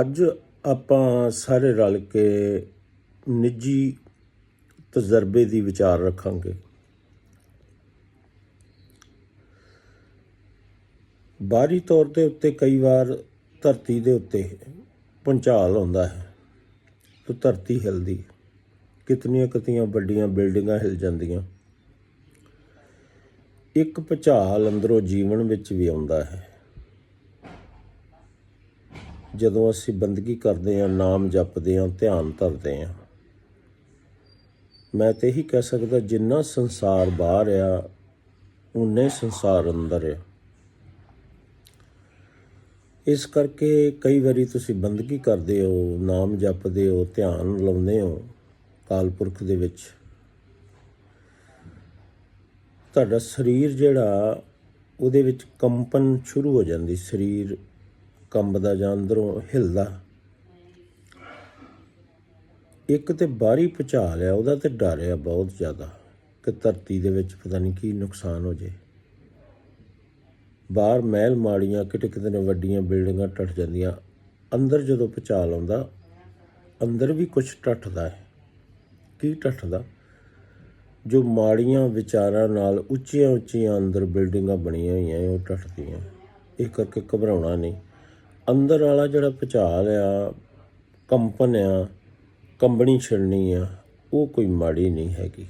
ਅੱਜ ਆਪਾਂ ਸਾਰੇ ਰਲ ਕੇ ਨਿੱਜੀ ਤਜਰਬੇ ਦੀ ਵਿਚਾਰ ਰੱਖਾਂਗੇ। ਬਾਹਰੀ ਤੌਰ ਤੇ ਉੱਤੇ ਕਈ ਵਾਰ ਧਰਤੀ ਦੇ ਉੱਤੇ ਭੁਚਾਲ ਆਉਂਦਾ ਹੈ ਤਾਂ ਧਰਤੀ ਹਿਲਦੀ। ਕਿਤਨੀਆਂ ਕਿਤਨੀਆਂ ਵੱਡੀਆਂ ਬਿਲਡਿੰਗਾਂ ਹਿਲ ਜਾਂਦੀਆਂ। ਇੱਕ ਭੁਚਾਲ ਅੰਦਰੋਂ ਜੀਵਨ ਵਿੱਚ ਵੀ ਆਉਂਦਾ ਹੈ। ਜਦੋਂ ਅਸੀਂ ਬੰਦਗੀ ਕਰਦੇ ਹਾਂ, ਨਾਮ ਜਪਦੇ ਹਾਂ, ਧਿਆਨ ਧਰਦੇ ਹਾਂ, ਮੈਂ ਤੇ ਇਹੀ ਕਹਿ ਸਕਦਾ ਜਿੰਨਾ ਸੰਸਾਰ ਬਾਹਰ ਆ ਉਨੇ ਸੰਸਾਰ ਅੰਦਰ ਆ। ਇਸ ਕਰਕੇ ਕਈ ਵਾਰੀ ਤੁਸੀਂ ਬੰਦਗੀ ਕਰਦੇ ਹੋ, ਨਾਮ ਜਪਦੇ ਹੋ, ਧਿਆਨ ਲਾਉਂਦੇ ਹੋ ਕਾਲਪੁਰਖ ਦੇ ਵਿੱਚ। ਤੁਹਾਡਾ ਸਰੀਰ ਜਿਹੜਾ, ਉਹਦੇ ਵਿੱਚ ਕੰਪਨ ਸ਼ੁਰੂ ਹੋ ਜਾਂਦੀ, ਸਰੀਰ ਕੰਬਦਾ ਜਾਂ ਅੰਦਰੋਂ ਹਿਲਦਾ। ਇੱਕ ਤੇ ਬਾਹਰੀ ਭੁਚਾਲ ਆ, ਉਹਦਾ ਤੇ ਡਰ ਆ ਬਹੁਤ ਜ਼ਿਆਦਾ ਕਿ ਧਰਤੀ ਦੇ ਵਿੱਚ ਪਤਾ ਨਹੀਂ ਕੀ ਨੁਕਸਾਨ ਹੋ ਜੇ। ਬਾਹਰ ਮਹਿਲ ਮਾੜੀਆਂ ਕਿਤੇ ਕਿਤੇ ਨੇ, ਵੱਡੀਆਂ ਬਿਲਡਿੰਗਾਂ ਟੱਟ ਜਾਂਦੀਆਂ। ਅੰਦਰ ਜਦੋਂ ਭੁਚਾਲ ਆਉਂਦਾ, ਅੰਦਰ ਵੀ ਕੁਝ ਟੱਟਦਾ ਹੈ। ਕੀ ਟੱਟਦਾ? ਜੋ ਮਾੜੀਆਂ ਵਿਚਾਰਾਂ ਨਾਲ ਉੱਚੀਆਂ ਉੱਚੀਆਂ ਅੰਦਰ ਬਿਲਡਿੰਗਾਂ ਬਣੀਆਂ ਹੋਈਆਂ, ਉਹ ਟੱਟਦੀਆਂ। ਇਹ ਕਰਕੇ ਘਬਰਾਉਣਾ ਨਹੀਂ। ਅੰਦਰ ਵਾਲਾ ਜਿਹੜਾ ਭੁਚਾਲ ਆ, ਕੰਪਨ ਆ, ਕੰਬਣੀ ਛਿੜਨੀ ਆ, ਉਹ ਕੋਈ ਮਾੜੀ ਨਹੀਂ ਹੈਗੀ।